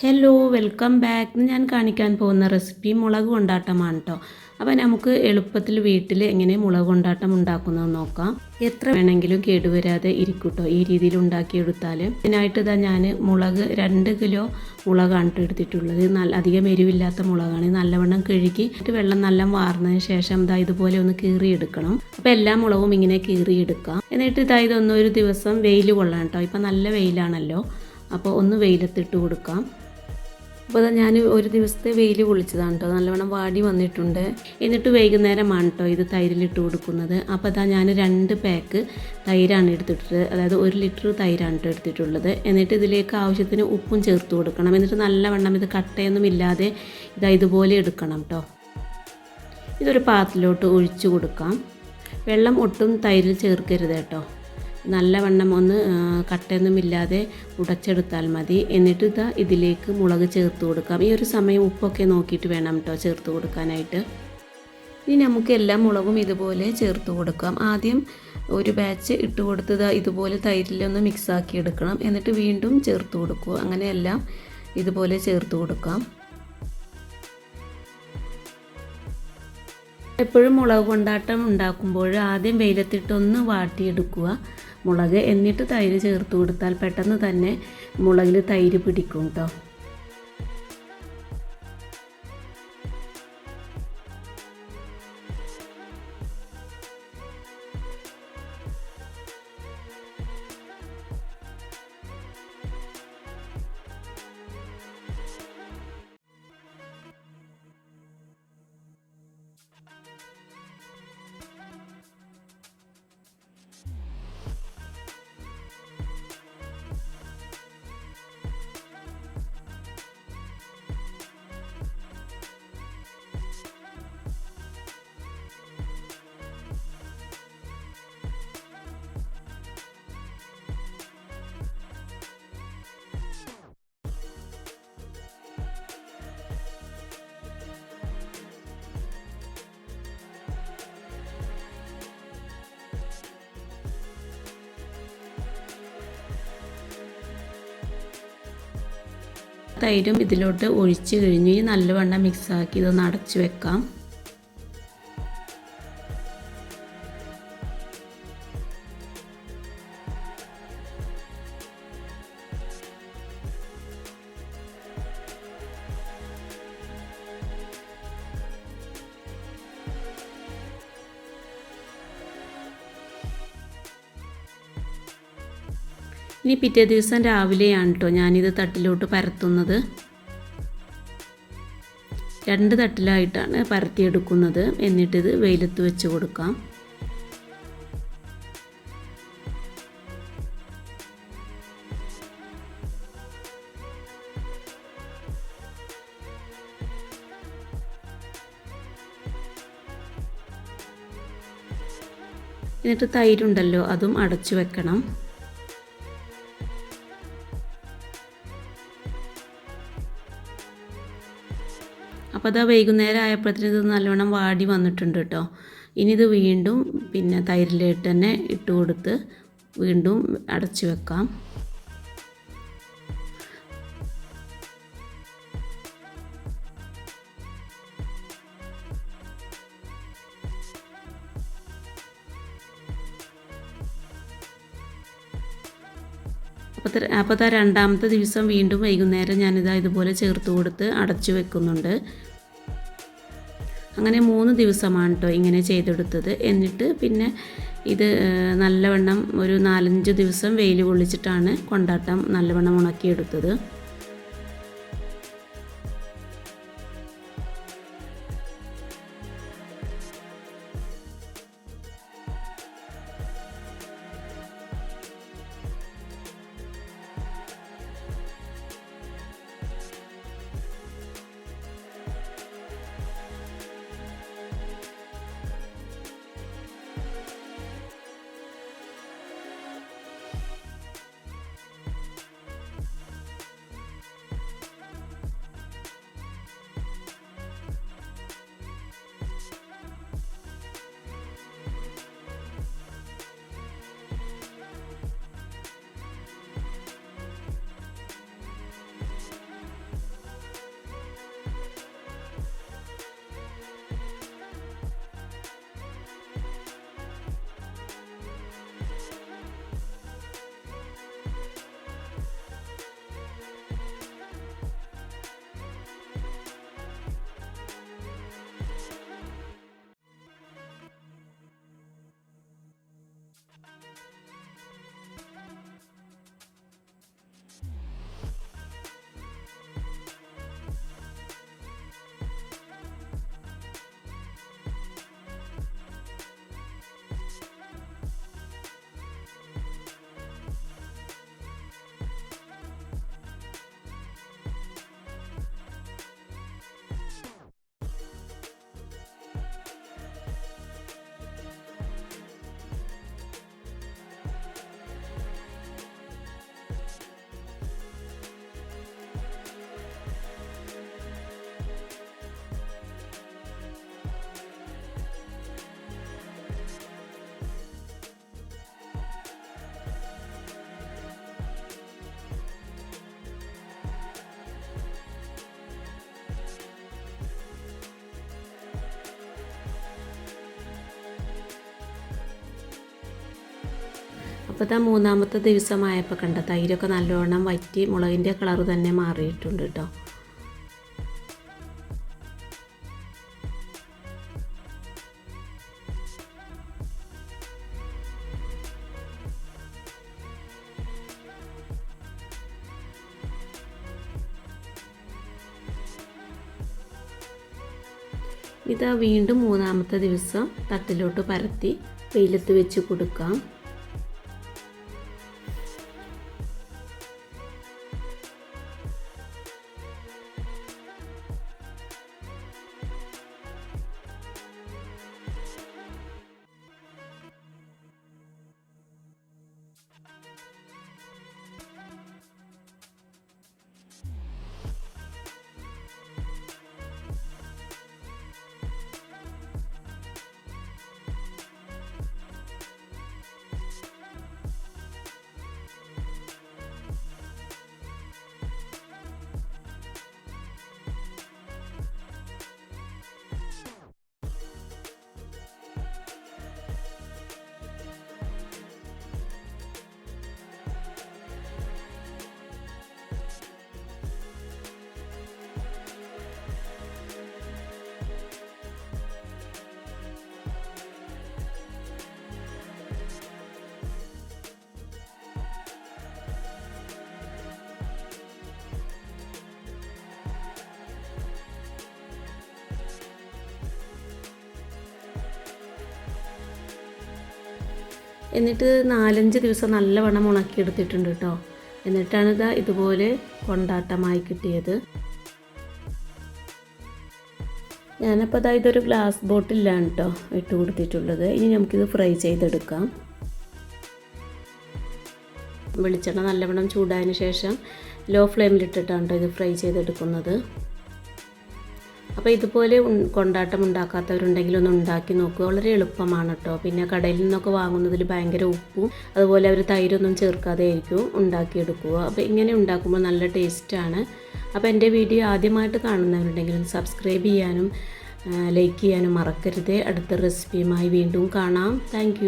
Hello welcome back ഞാൻ കാണിക്കാൻ പോകുന്ന റെസിപ്പി മുളക് കൊണ്ടാട്ടമാണ് കേട്ടോ അപ്പോൾ നമുക്ക് എളുപ്പത്തിൽ വീട്ടിൽ എങ്ങനെ മുളക് കൊണ്ടാട്ടം ഉണ്ടാക്കുന്നത് നോക്കാം. എത്ര വേണമെങ്കിലും കേടുവരാതെ ഇരിക്കൂട്ടോ ഈ രീതിയിൽ ഉണ്ടാക്കിയെടുത്താൽ ഇതിനായിട്ട് ഇതാ ഞാൻ മുളക് രണ്ട് കിലോ മുളകാണ് ട്ടോ എടുത്തിട്ടുള്ളത്. നല്ല അധികം എരിവില്ലാത്ത മുളകാണ്. നല്ലവണ്ണം കഴുകി വെള്ളം നല്ല വാർന്നതിന് ശേഷം ഇതാ ഇതുപോലെ ഒന്ന് കീറിയെടുക്കണം. അപ്പോൾ എല്ലാ മുളകും ഇങ്ങനെ കീറിയെടുക്കാം. എന്നിട്ട് ഇതാ ഇതൊന്നൊരു ദിവസം വെയിൽ കൊള്ളാം കേട്ടോ ഇപ്പം നല്ല വെയിലാണല്ലോ. അപ്പോൾ ഒന്ന് വെയിലത്തിട്ട് കൊടുക്കാം. അപ്പോൾ ഞാൻ ഒരു ദിവസത്തെ വെയിൽ കുളിച്ചതാണ് കേട്ടോ നല്ലവണ്ണം വാടി വന്നിട്ടുണ്ട്. എന്നിട്ട് വൈകുന്നേരമാണ് കേട്ടോ ഇത് തൈരിലിട്ട് കൊടുക്കുന്നത്. അപ്പോൾ അതാ ഞാൻ രണ്ട് പാക്ക് തൈരാണ് എടുത്തിട്ട് അതായത് ഒരു ലിറ്റർ തൈരാണ് കേട്ടോ എടുത്തിട്ടുള്ളത്. എന്നിട്ട് ഇതിലേക്ക് ആവശ്യത്തിന് ഉപ്പും ചേർത്ത് കൊടുക്കണം. എന്നിട്ട് നല്ലവണ്ണം ഇത് കട്ടയൊന്നും ഇല്ലാതെ ഇതാ ഇതുപോലെ എടുക്കണം കേട്ടോ ഇതൊരു പാത്രത്തിലോട്ട് ഒഴിച്ചു കൊടുക്കാം. വെള്ളം ഒട്ടും തൈരിൽ ചേർക്കരുത് കേട്ടോ നല്ലവണ്ണം ഒന്ന് കട്ടയൊന്നുമില്ലാതെ ഉടച്ചെടുത്താൽ മതി. എന്നിട്ട് ഇതാ ഇതിലേക്ക് മുളക് ചേർത്ത് കൊടുക്കാം. ഈ ഒരു സമയം ഉപ്പൊക്കെ നോക്കിയിട്ട് വേണം കേട്ടോ ചേർത്ത് കൊടുക്കാനായിട്ട്. ഇനി നമുക്ക് എല്ലാ മുളകും ഇതുപോലെ ചേർത്ത് കൊടുക്കാം. ആദ്യം ഒരു ബാച്ച് ഇട്ട് കൊടുത്തത് ഇതുപോലെ തൈരിലൊന്ന് മിക്സാക്കി എടുക്കണം. എന്നിട്ട് വീണ്ടും ചേർത്ത് കൊടുക്കുക. അങ്ങനെയെല്ലാം ഇതുപോലെ ചേർത്ത് കൊടുക്കാം. എപ്പോഴും മുളക് കൊണ്ടാട്ടം ഉണ്ടാക്കുമ്പോൾ ആദ്യം വെയിലത്തിട്ടൊന്ന് വാട്ടിയെടുക്കുക. മുളക് എന്നിട്ട് തൈര് ചേർത്ത് കൊടുത്താൽ പെട്ടെന്ന് തന്നെ മുളകിൽ തൈര് പിടിക്കും കേട്ടോ തൈരും ഇതിലോട്ട് ഒഴിച്ച് കഴിഞ്ഞ് നല്ലവണ്ണം മിക്സാക്കി ഇതൊന്ന് അടച്ചു വെക്കാം. ഇനി പിറ്റേ ദിവസം രാവിലെയാണ് കേട്ടോ ഞാനിത് തട്ടിലോട്ട് പരത്തുന്നത്. രണ്ട് തട്ടിലായിട്ടാണ് പരത്തിയെടുക്കുന്നത്. എന്നിട്ടിത് വെയിലത്ത് വെച്ച് കൊടുക്കാം. എന്നിട്ട് തൈരുണ്ടല്ലോ അതും അടച്ചു വെക്കണം. അപ്പോൾ വൈകുന്നേരം ആയപ്പോഴത്തേന് ഇത് നല്ലോണം വാടി വന്നിട്ടുണ്ട് കേട്ടോ ഇനി ഇത് വീണ്ടും പിന്നെ തൈരിലിട്ട് തന്നെ ഇട്ട് കൊടുത്ത് വീണ്ടും അടച്ചു വെക്കാം. അപ്പോൾ അപ്പോൾ രണ്ടാമത്തെ ദിവസം വീണ്ടും വൈകുന്നേരം ഞാനിതാ ഇതുപോലെ ചേർത്ത് കൊടുത്ത് അടച്ചു വെക്കുന്നുണ്ട്. അങ്ങനെ മൂന്ന് ദിവസമാണ് കേട്ടോ ഇങ്ങനെ ചെയ്തെടുത്തത്. എന്നിട്ട് പിന്നെ ഇത് നല്ലവണ്ണം ഒരു നാലഞ്ച് ദിവസം വെയിൽ കൊള്ളിച്ചിട്ടാണ് കൊണ്ടാട്ടം നല്ലവണ്ണം ഉണക്കിയെടുത്തത്. അപ്പോൾ മൂന്നാമത്തെ ദിവസമായപ്പോൾ കണ്ട തൈരൊക്കെ നല്ലോണം വറ്റി മുളകിന്റെ കളർ തന്നെ മാറിയിട്ടുണ്ട് കേട്ടോ. ഇതാ വീണ്ടും മൂന്നാമത്തെ ദിവസം തട്ടിലോട്ട് പരത്തി വെയിലത്ത് വെച്ച് കൊടുക്കാം. എന്നിട്ട് നാലഞ്ച് ദിവസം നല്ലവണ്ണം ഉണക്കിയെടുത്തിട്ടുണ്ട് കേട്ടോ. എന്നിട്ടാണ് ഇതാ ഇതുപോലെ കൊണ്ടാട്ടമായി കിട്ടിയത്. ഞാനപ്പോൾ അതാ ഇതൊരു ഗ്ലാസ് ബോട്ടിലാണ് കേട്ടോ ഇട്ട് കൊടുത്തിട്ടുള്ളത്. ഇനി നമുക്കിത് ഫ്രൈ ചെയ്തെടുക്കാം. വെളിച്ചെണ്ണ നല്ലവണ്ണം ചൂടായതിന് ശേഷം ലോ ഫ്ലെയിമിലിട്ടിട്ടാണ് കേട്ടോ ഇത് ഫ്രൈ ചെയ്തെടുക്കുന്നത്. അപ്പോൾ ഇതുപോലെ കൊണ്ടാട്ടം ഉണ്ടാക്കാത്തവരുണ്ടെങ്കിൽ ഒന്ന് ഉണ്ടാക്കി നോക്കുക വളരെ എളുപ്പമാണ് കേട്ടോ പിന്നെ കടയിൽ നിന്നൊക്കെ വാങ്ങുന്നതിൽ ഭയങ്കര ഉപ്പും അതുപോലെ അവർ തൈരൊന്നും ചേർക്കാതെ ആയിരിക്കും ഉണ്ടാക്കിയെടുക്കുക. അപ്പോൾ ഇങ്ങനെ ഉണ്ടാക്കുമ്പോൾ നല്ല ടേസ്റ്റാണ് അപ്പോൾ എന്റെ വീഡിയോ ആദ്യമായിട്ട് കാണുന്നവരുണ്ടെങ്കിൽ സബ്സ്ക്രൈബ് ചെയ്യാനും ലൈക്ക് ചെയ്യാനും മറക്കരുത്. അടുത്ത റെസിപ്പിയുമായി വീണ്ടും കാണാം. താങ്ക്